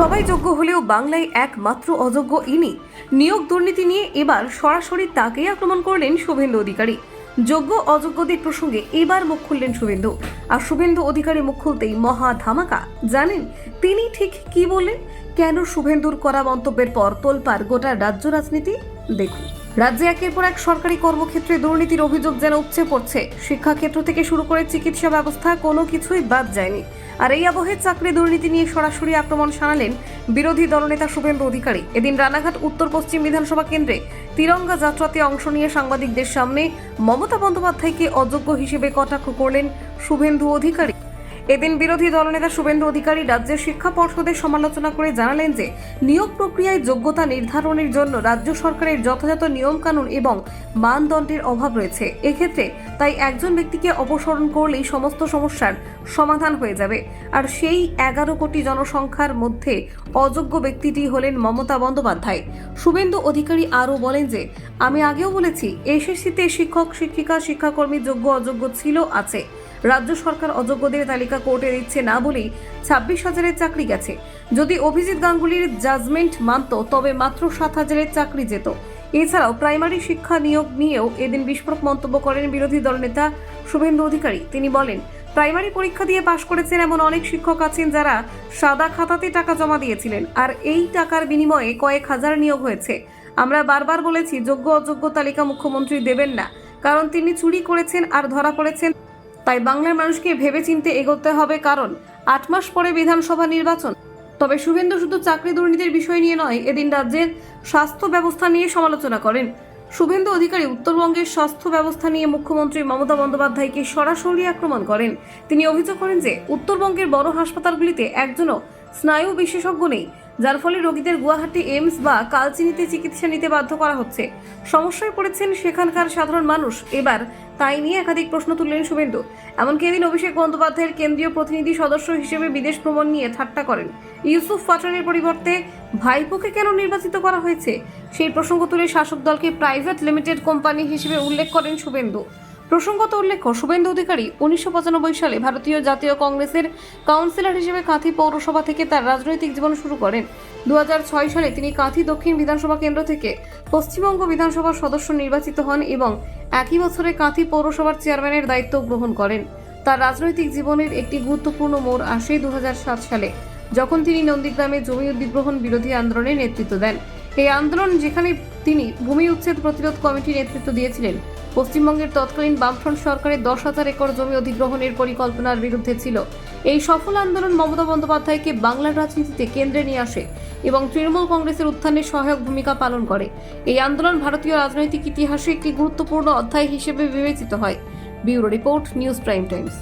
সবাই যোগ্য হলেও বাংলায় একমাত্র অযোগ্য ইনি। নিয়োগ দুর্নীতি নিয়ে এবার সরাসরি তাকেই আক্রমণ করলেন শুভেন্দু অধিকারী। যোগ্য অযোগ্যদের প্রসঙ্গে এবার মুখ খুললেন শুভেন্দু। আর শুভেন্দু অধিকারী মুখ খুলতেই মহা ধামাকা। জানেন, তিনি ঠিক কি বললেন? কেন শুভেন্দুর করা মন্তব্যের পর তোলপার গোটা রাজ্য রাজনীতি? দেখুন। রাজ্যে একের পর এক সরকারি কর্মক্ষেত্রে দুর্নীতির অভিযোগ যেন উপচে পড়ছে। শিক্ষাক্ষেত্র থেকে শুরু করে চিকিৎসা ব্যবস্থা কোনো কিছুই বাদ যায়নি। আর এই আবহে চাকরি দুর্নীতি নিয়ে সরাসরি আক্রমণ শানালেন বিরোধী দলনেতা শুভেন্দু অধিকারী। এদিন রানাঘাট, উত্তর পশ্চিম বিধানসভা কেন্দ্রে তিরঙ্গা যাত্রাতে অংশ নিয়ে সাংবাদিকদের সামনে মমতা বন্দ্যোপাধ্যায়কে অযোগ্য হিসেবে কটাক্ষ করলেন শুভেন্দু অধিকারী। এদিন বিরোধী দলনেতা শুভেন্দু অধিকারী রাজ্যের শিক্ষা পর্ষদের সমালোচনা করে জানালেন যে, নিয়োগ প্রক্রিয়ায় যোগ্যতা নির্ধারণের জন্য রাজ্য সরকারের যথাযথ নিয়মকানুন এবং মানদণ্ডের অভাব রয়েছে। এক্ষেত্রে তাই একজন ব্যক্তিকে অপসারণ করলেই সমস্ত সমস্যার সমাধান হয়ে যাবে। আর সেই এগারো কোটি জনসংখ্যার মধ্যে অযোগ্য ব্যক্তিটি হলেন মমতা বন্দ্যোপাধ্যায়। শুভেন্দু অধিকারী আরও বলেন যে, আমি আগেও বলেছি, এসএসসিতে শিক্ষক, শিক্ষিকা, শিক্ষাকর্মী যোগ্য অযোগ্য ছিল, আছে। রাজ্য সরকার অযোগ্যদের তালিকা কোর্টে দিচ্ছে না বলেই ছাব্বিশ হাজারের চাকরি গেছে। যদি অভিজিৎ গাঙ্গুলির জাজমেন্ট মানত, তবে মাত্র সাত হাজারের চাকরি যেত। এছাড়াও প্রাইমারি শিক্ষা নিয়োগ নিয়েও এদিন বিস্ফোরক মন্তব্য করেন বিরোধী দলনেতা শুভেন্দু অধিকারী। তিনি বলেন, প্রাইমারি পরীক্ষা দিয়ে পাশ করেছেন এমন অনেক শিক্ষক আছেন যারা সাদা খাতাতে টাকা জমা দিয়েছিলেন, আর এই টাকার বিনিময়ে কয়েক হাজার নিয়োগ হয়েছে। আমরা বারবার বলেছি যোগ্য অযোগ্য তালিকা মুখ্যমন্ত্রী দেবেন না, কারণ তিনি চুরি করেছেন আর ধরা পড়েছেন তাই বাংলার মানুষকে ভেবেচিন্তে এগোতে হবে কারণ আট মাস পরে বিধানসভা নির্বাচন। তবে শুভেন্দু শুধু চাকরি দুর্নীতির বিষয় নিয়ে নয়, এদিন রাজ্যের স্বাস্থ্য ব্যবস্থা নিয়ে সমালোচনা করেন। শুভেন্দু অধিকারী উত্তরবঙ্গের স্বাস্থ্য ব্যবস্থা নিয়ে মুখ্যমন্ত্রী মমতা বন্দ্যোপাধ্যায়কে সরাসরি আক্রমণ করেন। তিনি অভিযোগ করেন যে, উত্তরবঙ্গের বড় হাসপাতালগুলিতে একজনও স্নায়ু বিশেষজ্ঞ নেই। যার ফলে রোগীদের গুয়াহাটি এইমস বা কালচিনিতে চিকিৎসা নিতে বাধ্য করা হচ্ছে। সমস্যায় পড়েছেন সেখানকার সাধারণ মানুষ। এবার তাই নিয়ে একাধিক প্রশ্ন তুললেন শুভেন্দু। এমনকি এদিন অভিষেক বন্দ্যোপাধ্যায়ের কেন্দ্রীয় প্রতিনিধি সদস্য হিসেবে বিদেশ ভ্রমণ নিয়ে ঠাট্টা করেন। ইউসুফ পাঠানের পরিবর্তে ভাইপোকে কেন নির্বাচিত করা হয়েছে? সেই প্রসঙ্গ তুলে শাসক দলকে প্রাইভেট লিমিটেড কোম্পানি হিসেবে উল্লেখ করেন শুভেন্দু। প্রসঙ্গত উল্লেখ্য শুভেন্দু অধিকারী উনিশশো পঁচানব্বই সালে ভারতীয় জাতীয় কংগ্রেসের কাউন্সিলর হিসেবে কাঁথি পৌরসভা থেকে তার রাজনৈতিক জীবন শুরু করেন। দু হাজার ছয় সালে তিনি কাঁথি দক্ষিণ বিধানসভা কেন্দ্র থেকে পশ্চিমবঙ্গ বিধানসভার সদস্য নির্বাচিত হন এবং একই বছরে কাঁথি পৌরসভার চেয়ারম্যানের দায়িত্ব গ্রহণ করেন। তার রাজনৈতিক জীবনের একটি গুরুত্বপূর্ণ মোড় আসে দু হাজার সাত সালে, যখন তিনি নন্দীগ্রামে জমি অধিগ্রহণ বিরোধী আন্দোলনে নেতৃত্ব দেন। এই আন্দোলন যেখানে তিনি ভূমি উচ্ছেদ প্রতিরোধ কমিটির নেতৃত্ব দিয়েছিলেন পশ্চিমবঙ্গের তৎকালীন বামফ্রন্ট সরকারের দশ হাজার একর জমি অধিগ্রহণের পরিকল্পনার বিরুদ্ধে ছিল। এই সফল আন্দোলন মমতা বন্দ্যোপাধ্যায়কে বাংলার রাজনীতিতে কেন্দ্রে নিয়ে আসে এবং তৃণমূল কংগ্রেসের উত্থানে সহায়ক ভূমিকা পালন করে। এই আন্দোলন ভারতীয় রাজনৈতিক ইতিহাসে একটি গুরুত্বপূর্ণ অধ্যায় হিসেবে বিবেচিত হয়। Bureau report, news prime times.